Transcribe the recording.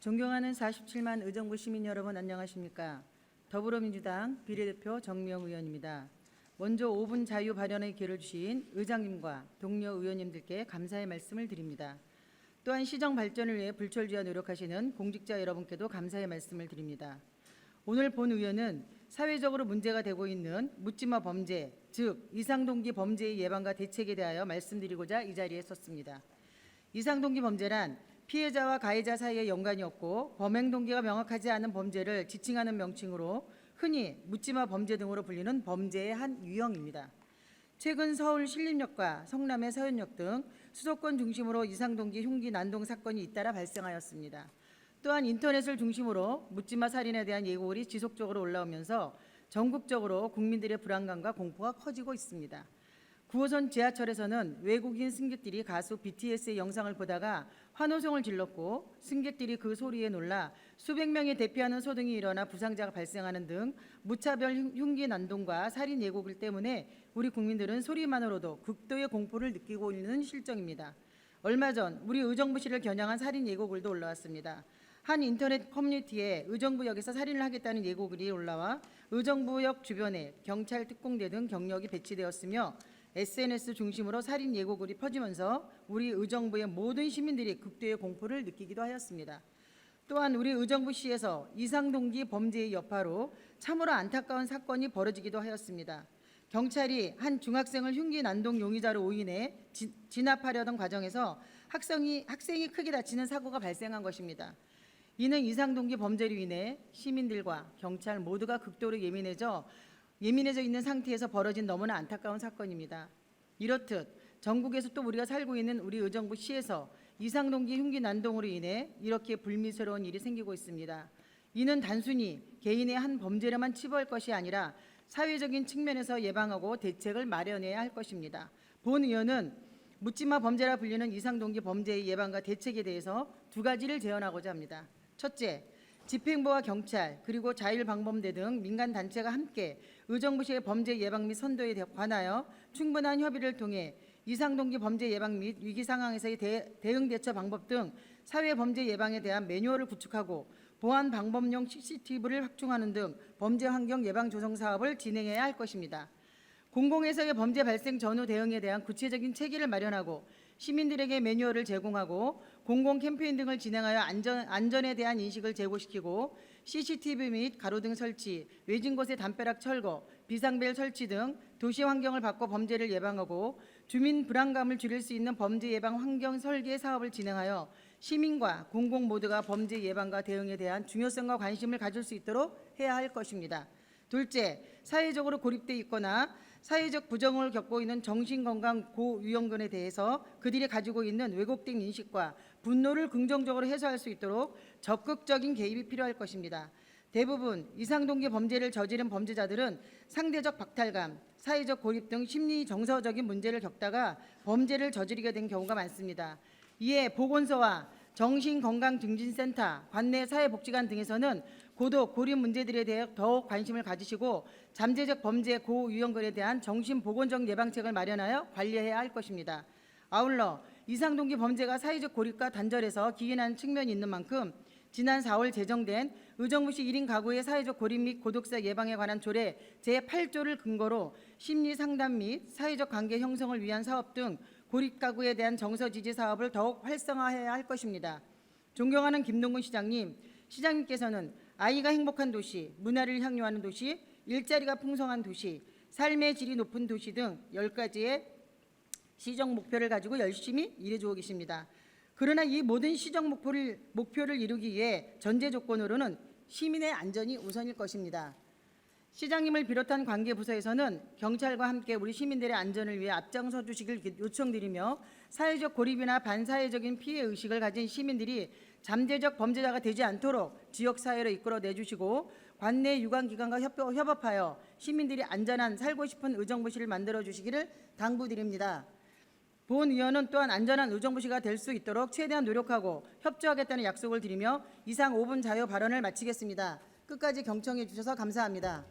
존경하는 47만 의정부 시민 여러분 안녕하십니까? 더불어민주당 비례대표 정미영 의원입니다. 먼저 5분 자유 발언의 기회를 주신 의장님과 동료 의원님들께 감사의 말씀을 드립니다. 또한 시정 발전을 위해 불철주야 노력하시는 공직자 여러분께도 감사의 말씀을 드립니다. 오늘 본 의원은 사회적으로 문제가 되고 있는 묻지마 범죄, 즉 이상동기 범죄의 예방과 대책에 대하여 말씀드리고자 이 자리에 섰습니다. 이상동기 범죄란 피해자와 가해자 사이에 연관이 없고 범행 동기가 명확하지 않은 범죄를 지칭하는 명칭으로 흔히 묻지마 범죄 등으로 불리는 범죄의 한 유형입니다. 최근 서울 신림역과 성남의 서현역 등 수도권 중심으로 이상동기 흉기 난동 사건이 잇따라 발생하였습니다. 또한 인터넷을 중심으로 묻지마 살인에 대한 예고글이 지속적으로 올라오면서 전국적으로 국민들의 불안감과 공포가 커지고 있습니다. 9호선 지하철에서는 외국인 승객들이 가수 BTS의 영상을 보다가 환호성을 질렀고 승객들이 그 소리에 놀라 수백 명이 대피하는 소동이 일어나 부상자가 발생하는 등 무차별 흉- 흉기 난동과 살인 예고글 때문에 우리 국민들은 소리만으로도 극도의 공포를 느끼고 있는 실정입니다. 얼마 전 우리 의정부시를 겨냥한 살인 예고글도 올라왔습니다. 한 인터넷 커뮤니티에 의정부역에서 살인을 하겠다는 예고글이 올라와 의정부역 주변에 경찰 특공대 등 경력이 배치되었으며 SNS 중심으로 살인 예고글이 퍼지면서 우리 의정부의 모든 시민들이 극도의 공포를 느끼기도 하였습니다. 또한 우리 의정부 시에서 이상동기 범죄의 여파로 참으로 안타까운 사건이 벌어지기도 하였습니다. 경찰이 한 중학생을 흉기 난동 용의자로 오인해 지- 진압하려던 과정에서 학생이, 학생이 크게 다치는 사고가 발생한 것입니다. 이는 이상동기 범죄로 인해 시민들과 경찰 모두가 극도로 예민해져 예민해져 있는 상태에서 벌어진 너무나 안타까운 사건입니다. 이렇듯 전국에서 또 우리가 살고 있는 우리 의정부 시에서 이상동기 흉기 난동으로 인해 이렇게 불미스러운 일이 생기고 있습니다. 이는 단순히 개인의 한 범죄로만 치부할 것이 아니라 사회적인 측면에서 예방하고 대책을 마련해야 할 것입니다. 본 의원은 묻지마 범죄라 불리는 이상동기 범죄의 예방과 대책에 대해서 두 가지를 제언하고자 합니다. 첫째, 집행부와 경찰 그리고 자율방범대 등 민간 단체가 함께 의정부시의 범죄 예방 및 선도에 대- 관하여 충분한 협의를 통해 이상동기 범죄 예방 및 위기 상황에서의 대, 대응 대처 방법 등 사회 범죄 예방에 대한 매뉴얼을 구축하고 보안 방법용 CCTV를 확충하는 등 범죄 환경 예방 조성 사업을 진행해야 할 것입니다. 공공에서의 범죄 발생 전후 대응에 대한 구체적인 체계를 마련하고 시민들에게 매뉴얼을 제공하고 공공 캠페인 등을 진행하여 안전, 안전에 대한 인식을 제고시키고 CCTV 및 가로등 설치, 외진 곳의 담벼락 철거, 비상벨 설치 등 도시 환경을 바꿔 범죄를 예방하고 주민 불안감을 줄일 수 있는 범죄 예방 환경 설계 사업을 진행하여 시민과 공공 모두가 범죄 예방과 대응에 대한 중요성과 관심을 가질 수 있도록 해야 할 것입니다. 둘째, 사회적으로 고립돼 있거나 사회적 부정을 겪고 있는 정신건강 고위험군에 대해서 그들이 가지고 있는 왜곡된 인식과 분노를 긍정적으로 해소할 수 있도록 적극적인 개입이 필요할 것입니다. 대부분 이상동기 범죄를 저지른 범죄자들은 상대적 박탈감, 사회적 고립 등 심리 정서적인 문제를 겪다가 범죄를 저지르게 된 경우가 많습니다. 이에 보건소와 정신건강증진센터, 관내 사회복지관 등에서는 고독, 고립 문제들에 대해 더욱 관심을 가지시고 잠재적 범죄 고유형글에 대한 정신보건적 예방책을 마련하여 관리해야 할 것입니다. 아울러 이상동기 범죄가 사회적 고립과 단절에서 기인하는 측면이 있는 만큼 지난 4월 제정된 의정부시 1인 가구의 사회적 고립 및 고독사 예방에 관한 조례 제8조를 근거로 심리 상담 및 사회적 관계 형성을 위한 사업 등 고립 가구에 대한 정서 지지 사업을 더욱 활성화해야 할 것입니다. 존경하는 김동근 시장님, 시장님께서는 아이가 행복한 도시, 문화를 향유하는 도시, 일자리가 풍성한 도시, 삶의 질이 높은 도시 등 10가지의 시정 목표를 가지고 열심히 일해주고 계십니다. 그러나 이 모든 시정 목표를, 목표를 이루기 위해 전제 조건으로는 시민의 안전이 우선일 것입니다. 시장님을 비롯한 관계 부서에서는 경찰과 함께 우리 시민들의 안전을 위해 앞장서 주시길 기- 요청드리며 사회적 고립이나 반사회적인 피해 의식을 가진 시민들이 잠재적 범죄자가 되지 않도록 지역 사회로 이끌어 내주시고 관내 유관 기관과 협- 협업하여 시민들이 안전한 살고 싶은 의정부시를 만들어 주시기를 당부드립니다. 본 의원은 또한 안전한 의정부시가 될 수 있도록 최대한 노력하고 협조하겠다는 약속을 드리며 이상 5분 자유 발언을 마치겠습니다. 끝까지 경청해 주셔서 감사합니다.